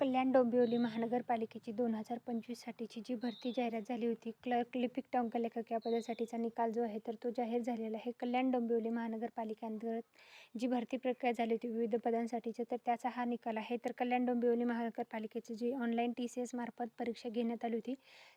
कल्याण डोंबिवली महानगरपालिकेची दोन हजार पंचवीससाठीची जी भरती जाहिरात झाली होती क्लर्क लिपिक टंकलेखक या पदासाठीचा निकाल जो आहे तर तो जाहीर झालेला आहे. कल्याण डोंबिवली महानगरपालिकेअंतर्गत जी भरती प्रक्रिया झाली होती विविध पदांसाठीची तर त्याचा हा निकाल आहे. तर कल्याण डोंबिवली महानगरपालिकेची जी ऑनलाईन टी सी एस मार्फत परीक्षा घेण्यात आली होती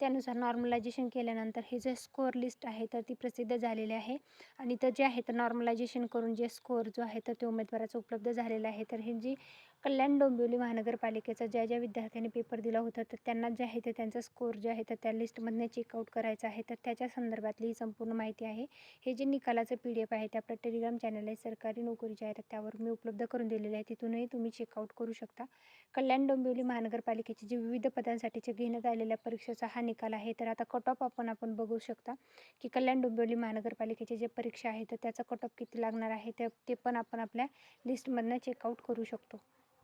त्यानुसार नॉर्मलायझेशन केल्यानंतर हे जे स्कोअर लिस्ट आहे तर ती प्रसिद्ध झालेली आहे. आणि तर जे आहे तर नॉर्मलायझेशन करून जे स्कोअर जो आहे तर ते उमेदवाराचा उपलब्ध झालेला आहे. तर हे जी कल्याण डोंबिवली महानगरपालिकेचा ज्या ज्या विद्यार्थ्यांनी पेपर दिला होता तर त्यांना जे आहे ते त्यांचा स्कोअर जे आहे तर त्या लिस्टमधनं चेकआउट करायचा आहे. तर त्याच्या संदर्भातली ही संपूर्ण माहिती आहे. हे जे निकालाचं पी डी एफ आहे त्या आपल्या टेलिग्राम चॅनल आहे सरकारी नोकरीचे आहे त्यावर मी उपलब्ध करून दिलेली आहे. तिथूनही तुम्ही चेकआउट करू शकता. कल्याण डोंबिवली महानगरपालिकेचे जे विविध पदांसाठीचे घेण्यात आलेल्या परीक्षेचा हा निकाल आहे. तर आता कट ऑफ आपण आपण बघू शकता की कल्याण डोंबिवली महानगरपालिकेची जे परीक्षा आहे तर त्याचा कट ऑफ किती लागणार आहे ते पण आपण आपल्या लिस्टमधनं चेकआउट करू शकतो.